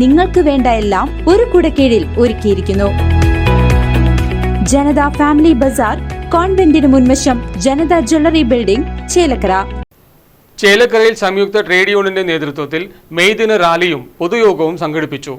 നിങ്ങൾക്ക് വേണ്ട എല്ലാം ഒരു കുടക്കീഴിൽ ഒരുക്കിയിരിക്കുന്നു. ജനത ഫാമിലി ബസാർ കോൺവെന്റിന് മുൻവശം ജനത ജ്വല്ലറി ബിൽഡിംഗ് ചേലക്കര. ചേലക്കരയിൽ സംയുക്ത ട്രേഡ് യൂണിയന്റെ നേതൃത്വത്തിൽ മെയ് ദിന റാലിയും പൊതുയോഗവും സംഘടിപ്പിച്ചു.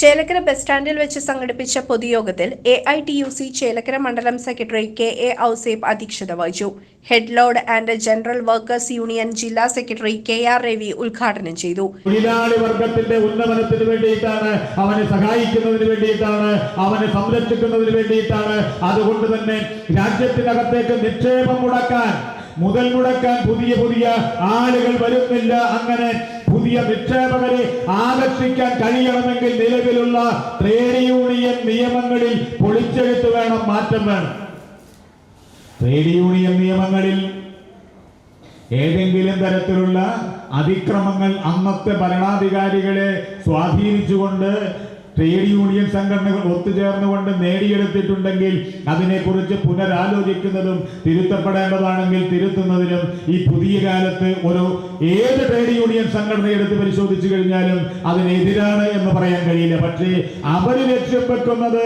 ചേലക്കര ബസ് സ്റ്റാൻഡിൽ വെച്ച് സംഘടിപ്പിച്ച പൊതുയോഗത്തിൽ A I T U C Chelakkara മണ്ഡലം സെക്രട്ടറി കെ എ ഔസേബ് അധ്യക്ഷത വഹിച്ചു. Head load and general workers union ജില്ലാ സെക്രട്ടറി കെ ആർ രവി ഉദ്ഘാടനം ചെയ്തു. തൊഴിലാളി വർഗത്തിന്റെ ഉന്നമനത്തിന് വേണ്ടിയിട്ടാണ് അവനെ സഹായിക്കുന്നതിന് വേണ്ടിയിട്ടാണ് അവനെ സംരക്ഷിക്കുന്നതിന് വേണ്ടിയിട്ടാണ്. അതുകൊണ്ട് തന്നെ രാജ്യത്തിനകത്തേക്ക് നിക്ഷേപം മുടക്കാൻ മുതൽ മുടക്കാൻ പുതിയ പുതിയ ആളുകൾ വരുന്നില്ല. അങ്ങനെ പുതിയ നിക്ഷേപകരെ ആകർഷിക്കാൻ കഴിയണമെങ്കിൽ നിലവിലുള്ള ട്രേഡ് യൂണിയൻ നിയമങ്ങളിൽ പൊളിച്ചെടുത്ത് വേണം മാറ്റം വേണം. ട്രേഡ് യൂണിയൻ നിയമങ്ങളിൽ ഏതെങ്കിലും തരത്തിലുള്ള അതിക്രമങ്ങൾ അന്നത്തെ ഭരണാധികാരികളെ സ്വാധീനിച്ചുകൊണ്ട് ട്രേഡ് യൂണിയൻ സംഘടനകൾ ഒത്തുചേർന്നുകൊണ്ട് നേടിയെടുത്തിട്ടുണ്ടെങ്കിൽ അതിനെക്കുറിച്ച് പുനരാലോചിക്കുന്നതും തിരുത്തപ്പെടേണ്ടതാണെങ്കിൽ തിരുത്തുന്നതിനും ഈ പുതിയ കാലത്ത് ഒരു ഏത് ട്രേഡ് യൂണിയൻ സംഘടന എടുത്ത് പരിശോധിച്ചു കഴിഞ്ഞാലും അതിനെതിരാണ് എന്ന് പറയാൻ കഴിയില്ല. പക്ഷേ അവർ ലക്ഷ്യപ്പെട്ടുന്നത്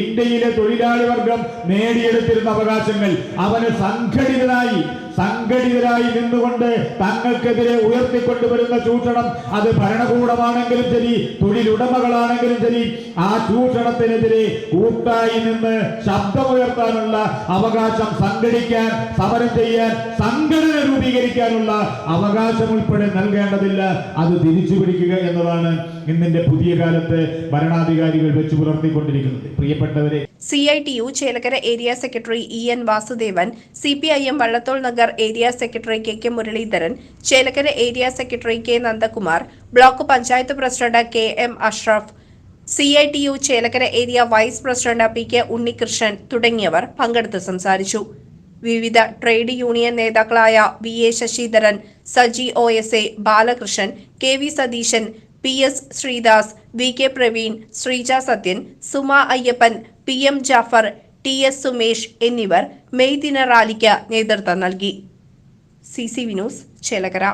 ഇന്ത്യയിലെ തൊഴിലാളി വർഗം നേടിയെടുത്തിരുന്ന അവകാശങ്ങൾ അവന് സംഘടിതരായി സംഘടിതരായി നിന്നുകൊണ്ട് തങ്ങൾക്കെതിരെ ഉയർത്തിക്കൊണ്ടുവരുന്ന ചൂഷണം അത് ഭരണകൂടമാണെങ്കിലും ശരി തൊഴിലുടമകളാണെങ്കിലും ശരി. ആ ചൂഷണത്തിനെതിരെ കൂട്ടായി നിന്ന് ശബ്ദമുയർത്താനുള്ള അവകാശം സംഘടിക്കാൻ സമരം ചെയ്യാൻ സംഘടന രൂപീകരിക്കാനുള്ള അവകാശം ഉൾപ്പെടെ നൽകേണ്ടതില്ല. അത് തിരിച്ചു പിടിക്കുക എന്നതാണ് ഇന്നിന്റെ പുതിയ കാലത്ത് ഭരണാധികാരികൾ വെച്ചു പുലർത്തിക്കൊണ്ടിരിക്കുന്നത്. പ്രിയപ്പെട്ടവരെ C I T U Chelakkara area secretary E N Vasudevan C P I M Vallathol Nagar area secretary K K Muraleedharan Chelakkara area secretary K Nandakumar block panchayat president K M Ashraf C I T U Chelakkara area vice president P K Unnikrishnan തുടങ്ങിയവർ പങ്കെടുത്ത് സംസാരിച്ചു. വിവിധ trade union നേതാക്കളായ V A Sasidharan Saji O S A Balakrishnan K V Satheesan P S Sreedas V K Praveen Sreeja Sathyan Suma Ayyappan P M Jafar T S Sumesh എന്നിവർ May ദിന റാലിക്ക് നേതൃത്വം നൽകി. C C Vinos news Chelakkara.